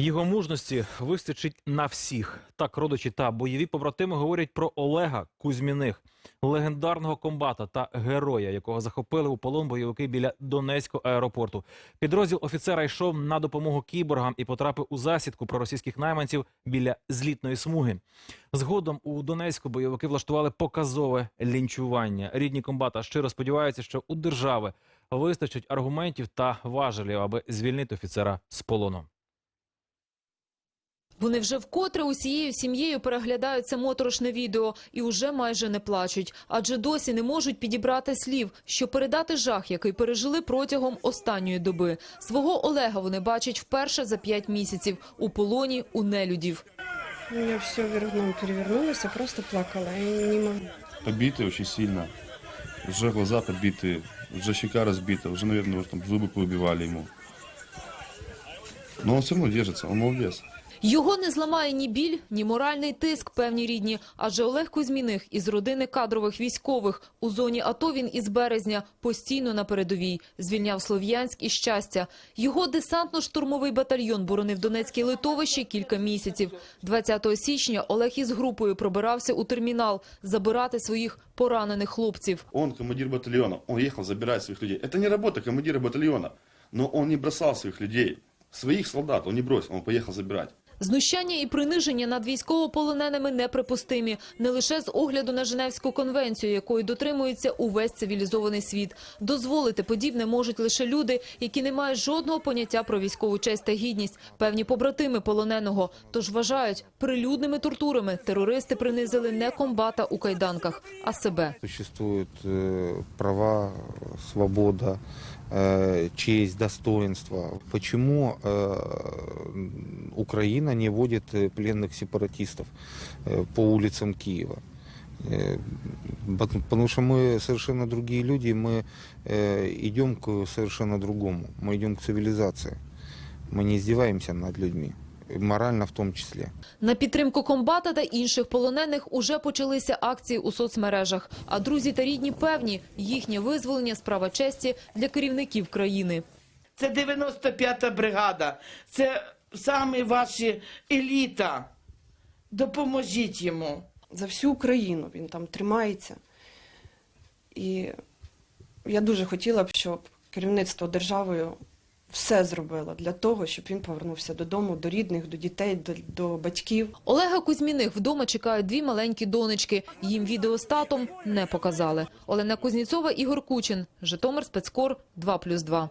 Його мужності вистачить на всіх. Так родичі та бойові побратими говорять про Олега Кузьміних, легендарного комбата та героя, якого захопили у полон бойовики біля Донецького аеропорту. Підрозділ офіцера йшов на допомогу кіборгам і потрапив у засідку проросійських найманців біля злітної смуги. Згодом у Донецьку бойовики влаштували показове лінчування. Рідні комбата щиро сподіваються, що у держави вистачить аргументів та важелів, аби звільнити офіцера з полону. Вони вже вкотре усією сім'єю переглядають це моторошне відео і уже майже не плачуть, адже досі не можуть підібрати слів, щоб передати жах, який пережили протягом останньої доби. Свого Олега вони бачать вперше за п'ять місяців у полоні у нелюдів. У меня все вверх дном перевернулось, я просто плакала. Я не могу. Побитый очень сильно. Уже глаза подбиты, уже щека разбита, уже, наверное, уже там зубы поубивали ему. Но он все равно держится, он молодец. Його не зламає ні біль, ні моральний тиск, певні рідні. Адже Олег Кузьміних із родини кадрових військових у зоні АТО він із березня постійно на передовій. Звільняв Слов'янськ і щастя. Його десантно-штурмовий батальйон боронив Донецьке литовище кілька місяців. 20 січня Олег із групою пробирався у термінал забирати своїх поранених хлопців. Он командир батальона, он ехал забирать своих людей. Это не работа командира батальона, но он не бросал своих людей. Своих солдат он не бросил, он поехал забирать. Знущання і приниження над військовополоненими неприпустимі не лише з огляду на Женевську конвенцію, якої дотримується увесь цивілізований світ. Дозволити подібне можуть лише люди, які не мають жодного поняття про військову честь та гідність, певні побратими полоненого. Тож вважають, прилюдними тортурами терористи принизили не комбата у кайданках, а себе. Существуют э, права, свобода, э, честь, достоинство. Почему э, Украина не водит э, пленных сепаратистов э, по улицам Киева? Э, бот- Потому что мы совершенно другие люди, мы э, идем к совершенно другому. Мы идем к цивилизации. Мы не издеваемся над людьми, морально в том числе. На підтримку комбата та інших полонених уже почалися акції у соцмережах. А друзі та рідні певні, їхнє визволення справа честі для керівників країни. Це 95-та бригада, це саме ваші еліта. Допоможіть йому. За всю Україну він там тримається. І я дуже хотіла б, щоб керівництво державою все зробило для того, щоб він повернувся додому, до рідних, до дітей, до, до батьків. Олега Кузьміних вдома чекають дві маленькі донечки. Їм відео з татом не показали. Олена Кузніцова, Ігор Кучин, Житомир, Спецкор, 2+,2.